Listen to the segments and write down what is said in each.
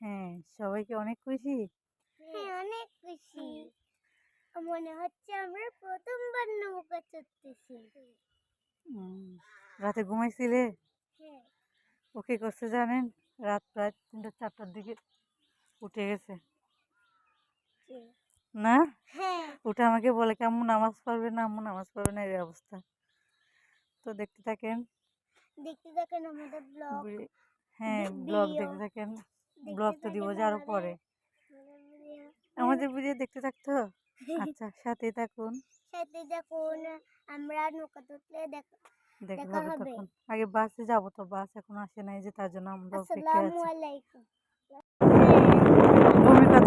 হ্যাঁ সবাইকে অনেক খুশি? হ্যাঁ অনেক খুশি। মনে হচ্ছে আমরা প্রথমবার নৌকা চড়তেছি। রাতে ঘুমাইছিলে? হ্যাঁ। ও কি করছে জানেন? রাত প্রায় তিনটা চারটার দিকে উঠে গেছে। না? হ্যাঁ। উঠে আমাকে বলে কেমন নামাজ পড়বে না? আম্মু নামাজ পড়বে না এই অবস্থা। তো দেখতে থাকেন। দেখতে থাকেন আমাদের ব্লগ। হ্যাঁ ব্লগ। দেখতে থাকেন। ব্লগ তো দিব যে আরও পরে। আমাদের বুঝিয়ে দেখতে থাকতো? আচ্ছা সাথে থাকুন। সাথে যখন আমরা নৌকা তুললে দেখ দেখা হবে। তখন আগে বাসে যাব তো বাস এখন আসে নাই যে তার জন্য আমরা অপেক্ষায় আছি। ভূমিকা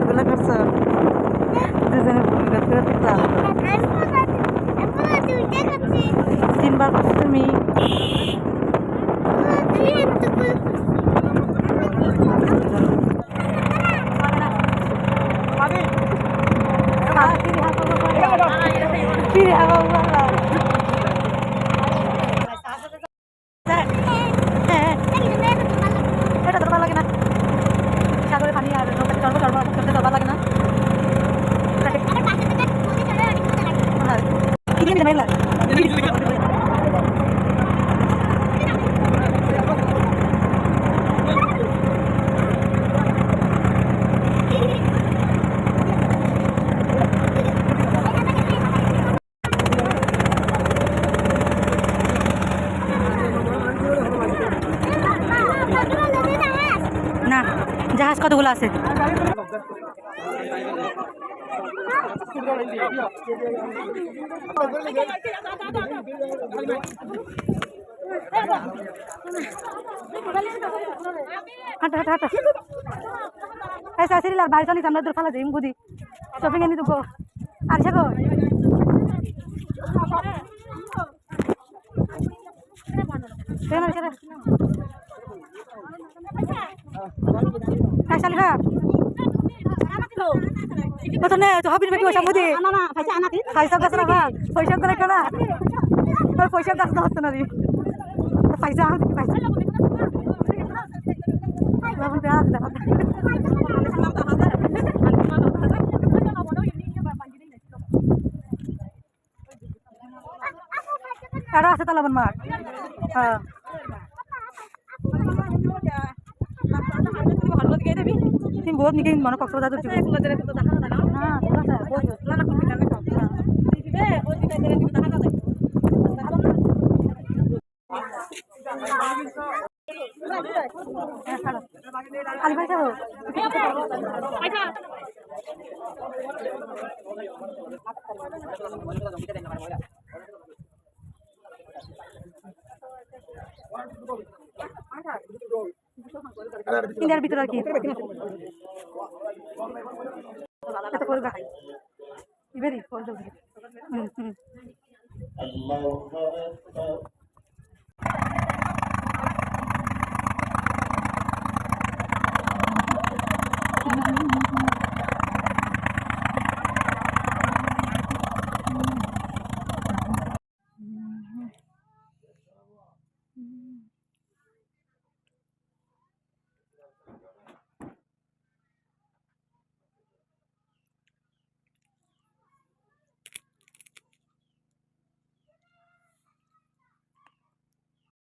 out. জাহাজ কতগুলো আছে? হাঁটা হাঁটা হাঁটা। এই শাশুড়ি আর বাড়ি চলিস আমরা তোর ফালা যাই বুদি শপিং এনে দেবো আর যাব কেন কেন Ay, salga. Betul nih, tuh habis bagi wasam budi. Anak anak, paisa anak itu. Paisa gas apa? Paisa gas apa? Kalau paisa gas lawan mak. Ah. তুমি বহুত নিকে মনে কক্সবাজার তো ঠিক না তোরা স্যার বহুত তোরা না কোন কানে কক্সবাজার আলি ভাই যাব তিনের ভিতরে আর কি। এত করে হুম Mm-hmm.